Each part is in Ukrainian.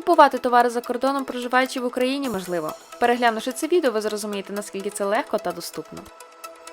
купувати товари за кордоном, проживаючи в Україні, можливо. Переглянувши це відео, ви зрозумієте, наскільки це легко та доступно.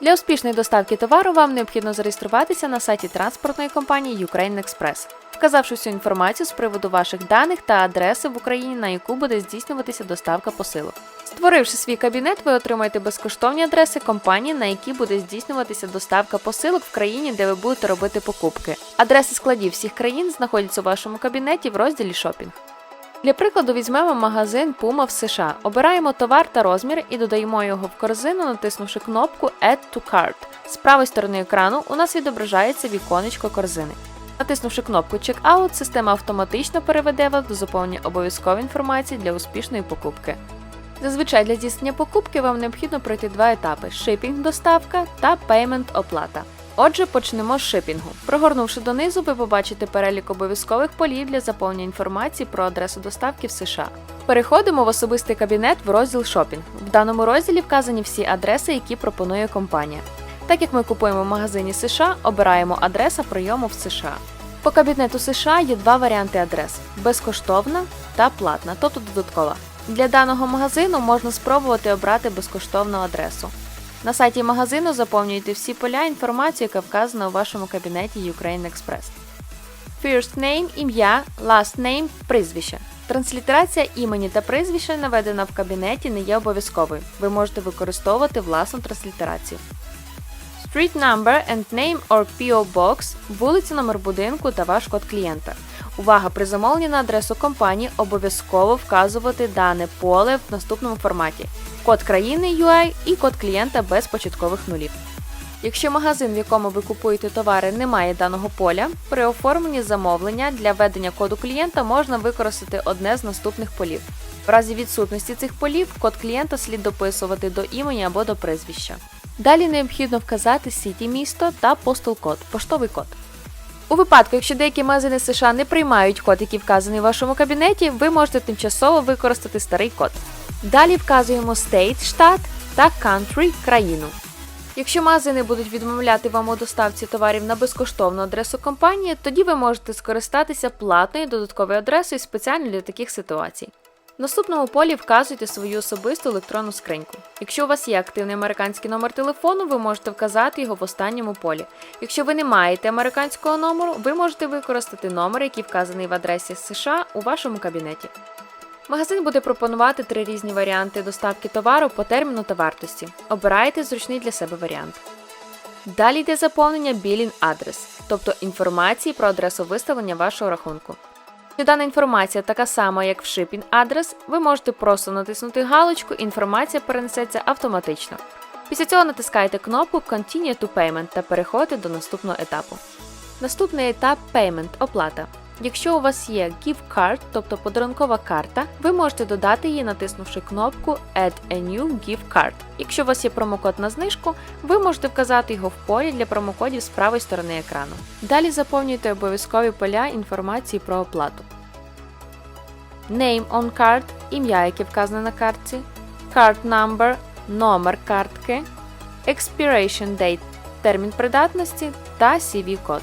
Для успішної доставки товару вам необхідно зареєструватися на сайті транспортної компанії Ukraine Express, вказавши всю інформацію з приводу ваших даних та адреси в Україні, на яку буде здійснюватися доставка посилок. Створивши свій кабінет, ви отримаєте безкоштовні адреси компанії, на які буде здійснюватися доставка посилок в країні, де ви будете робити покупки. Адреси складів всіх країн знаходяться у вашому кабінеті в розділі Шопінг. Для прикладу візьмемо магазин Puma в США. Обираємо товар та розмір і додаємо його в корзину, натиснувши кнопку Add to Cart. З правої сторони екрану у нас відображається віконечко корзини. Натиснувши кнопку Checkout, система автоматично переведе вас до заповнення обов'язкової інформації для успішної покупки. Зазвичай для здійснення покупки вам необхідно пройти два етапи: шипінг доставка та пеймент оплата. Отже, почнемо з шипінгу. Прогорнувши донизу, ви побачите перелік обов'язкових полів для заповнення інформації про адресу доставки в США. Переходимо в особистий кабінет в розділ Шопінг. В даному розділі вказані всі адреси, які пропонує компанія. Так як ми купуємо в магазині США, обираємо адреса прийому в США. По кабінету США є два варіанти адрес: безкоштовна та платна, тобто додаткова. Для даного магазину можна спробувати обрати безкоштовну адресу. На сайті магазину заповнюйте всі поля інформацію, яка вказана у вашому кабінеті Ukraine Express. First name – ім'я, last name – прізвище. Транслітерація імені та прізвища, наведена в кабінеті, не є обов'язковою. Ви можете використовувати власну транслітерацію. Street number and name or PO Box, вулиця, номер будинку та ваш код клієнта. Увага! При замовленні на адресу компанії обов'язково вказувати дане поле в наступному форматі: код країни UI і код клієнта без початкових нулів. Якщо магазин, в якому ви купуєте товари, не має даного поля, при оформленні замовлення для введення коду клієнта можна використати одне з наступних полів. В разі відсутності цих полів код клієнта слід дописувати до імені або до прізвища. Далі необхідно вказати сіті місто та постал код, поштовий код. У випадку, якщо деякі магазини США не приймають код, який вказаний в вашому кабінеті, ви можете тимчасово використати старий код. Далі вказуємо State – штат та Country – країну. Якщо магазини будуть відмовляти вам у доставці товарів на безкоштовну адресу компанії, тоді ви можете скористатися платною додатковою адресою спеціально для таких ситуацій. В наступному полі вказуйте свою особисту електронну скриньку. Якщо у вас є активний американський номер телефону, ви можете вказати його в останньому полі. Якщо ви не маєте американського номеру, ви можете використати номер, який вказаний в адресі США у вашому кабінеті. Магазин буде пропонувати три різні варіанти доставки товару по терміну та вартості. Обирайте зручний для себе варіант. Далі йде заповнення білін адрес, тобто інформації про адресу виставлення вашого рахунку. Якщо дана інформація така сама, як в shipping адрес, ви можете просто натиснути галочку, інформація перенесеться автоматично. Після цього натискаєте кнопку Continue to Payment та переходите до наступного етапу. Наступний етап Payment – оплата. Якщо у вас є Gift Card, тобто подарункова карта, ви можете додати її, натиснувши кнопку Add a new Gift Card. Якщо у вас є промокод на знижку, ви можете вказати його в полі для промокодів з правої сторони екрану. Далі заповнюйте обов'язкові поля інформації про оплату. Name on card – ім'я, яке вказане на картці, Card number – номер картки, Expiration date – термін придатності та CV-код.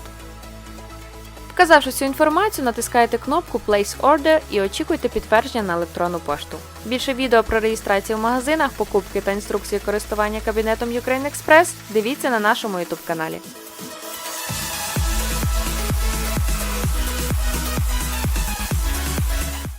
Вказавши цю інформацію, натискаєте кнопку Place Order і очікуйте підтвердження на електронну пошту. Більше відео про реєстрацію в магазинах, покупки та інструкції користування кабінетом Ukraine Express дивіться на нашому YouTube каналі.